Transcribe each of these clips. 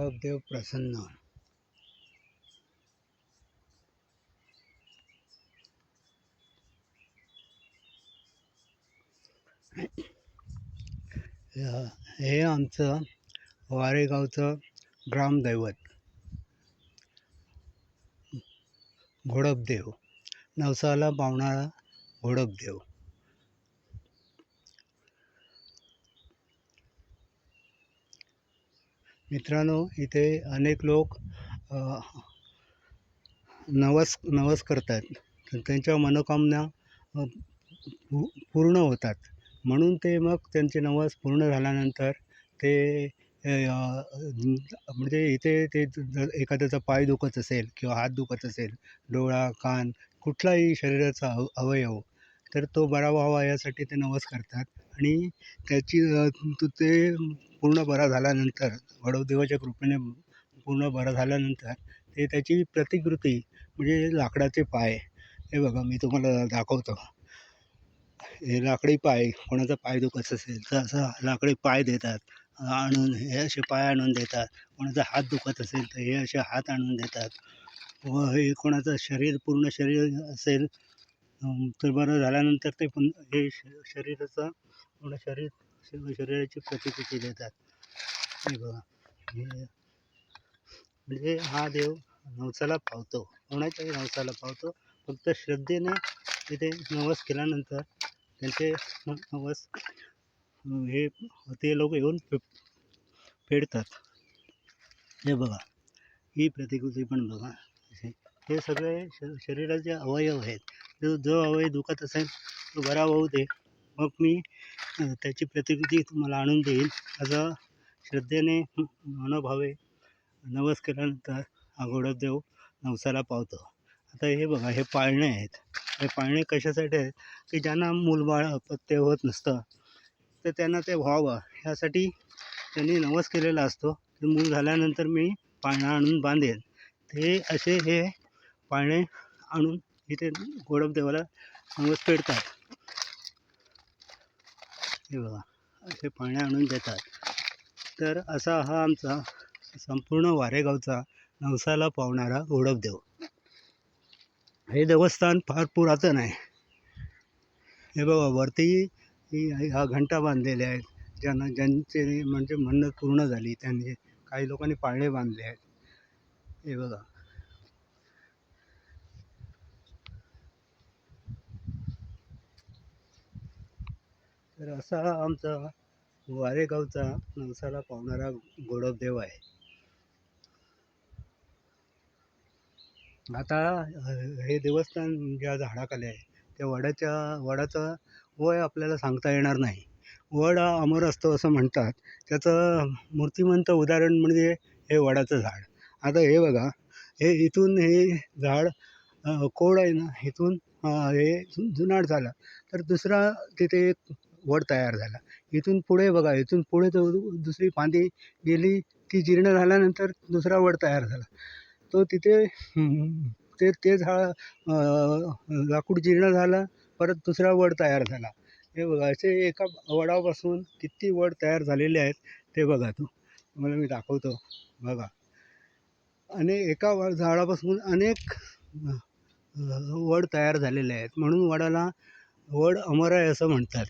गोडपदेव प्रसन्न. हे हे आमचं वारेगावचं ग्रामदैवत. घोडपदेव. नवसाला पावणारा घोडपदेव. मित्रांनो इथे अनेक लोक नवस नवस करतात. त्यांच्या मनोकामना पूर्ण होतात. म्हणून ते मग त्यांचे नवस पूर्ण झाल्यानंतर ते म्हणजे इथे ते जर एखाद्याचा पाय दुखत असेल किंवा हात दुखत असेल डोळा कान कुठलाही शरीराचा अव अवयव तर तो बरा व्हावा यासाठी ते नवस करतात. आणि त्याची तो ते पूर्ण बरा झाल्यानंतर वडवदेवाच्या कृपेने पूर्ण बरा झाल्यानंतर ते त्याची प्रतिकृती म्हणजे लाकडाचे पाय हे बघा मी तुम्हाला दाखवतो. हे लाकडी पाय कोणाचा पाय दुखत असेल तर असं लाकडी पाय देतात आणून हे असे पाय आणून देतात. कोणाचा हात दुखत असेल तर हे असे हात आणून देतात. व हे कोणाचं शरीर पूर्ण शरीर असेल तर बरं झाल्यानंतर ते पण हे श- शरीराचं पूर्ण शरीर श- शरीराची प्रतिकृती देतात हे बघा. हे म्हणजे हा देव नवसाला पावतो. कोणाच्याही नवसाला पावतो. फक्त श्रद्धेने तिथे नवस केल्यानंतर त्यांचे नवस हे ते लोक येऊन फे फेडतात. हे बघा. ही प्रतिकृती पण बघा. हे सगळे श शरीराचे अवयव आहेत. जो जो अवयव दुखत असेल तो बरा होऊ दे. मग मी त्याची प्रतिकृती तुम्हाला आणून देईल. असं श्रद्धेने मनोभावे नवस केल्यानंतर हा देव नवसाला पावतो. आता हे बघा हे पाळणे आहेत. हे पाळणे कशासाठी आहेत? की ज्यांना मूलबाळ अपत्य होत नसतं तर त्यांना ते व्हावं. ह्यासाठी त्यांनी नवस केलेला असतो. की मूल झाल्यानंतर मी पाळणा आणून बांधेन ते असे हे पाळणे आणून इथे घोडपदेवाला नवस फेडतात. हे बघा असे पाळणे आणून देतात. तर असा हा आमचा संपूर्ण वारेगावचा नवसाला पावणारा घोडपदेव हे देवस्थान फार पुरातन आहे. हे बघा वरती हा ह्या घंटा बांधलेल्या आहेत. ज्यांना ज्यांचे म्हणजे म्हणणं पूर्ण झाली त्यांनी काही लोकांनी पाळणे बांधले आहेत. हे बघा. तर असा आमचा वारेगावचा नवसाला पावणारा घोडपदेव आहे. आता हे देवस्थान ज्या झाडाखाली आहे त्या वडाच्या वडाचं वय आपल्याला सांगता येणार नाही. वड हा अमर असतो असं म्हणतात. त्याचं मूर्तिमंत उदाहरण म्हणजे हे वडाचं झाड. आता हे बघा हे इथून हे झाड कोड आहे ना इथून हे जु- जुनाट झालं. तर दुसरा तिथे एक वड तयार झाला. इथून पुढे बघा इथून पुढे तो दुसरी फांदी गेली ती जीर्ण झाल्यानंतर दुसरा वड तयार झाला. तो तिथे ते ते झाड लाकूड जीर्ण झालं परत दुसरा वड तयार झाला. हे बघा असे एका वडापासून किती वड तयार झालेले आहेत ते बघा तू. तुम्हाला मी दाखवतो. बघा. आणि एका व झाडापासून अनेक वड तयार झालेले आहेत. म्हणून वडाला वड अमर आहे असं म्हणतात.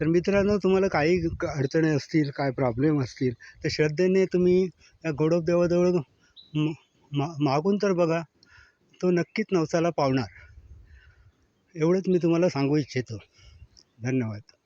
तर मित्रांनो तुम्हाला काही अडचणी असतील काय प्रॉब्लेम असतील तर श्रद्धेने तुम्ही या गोडपदेवाजवळ म- मा मागून तर बघा तो नक्कीच नवसाला पावणार. एवढंच मी तुम्हाला सांगू इच्छितो. धन्यवाद.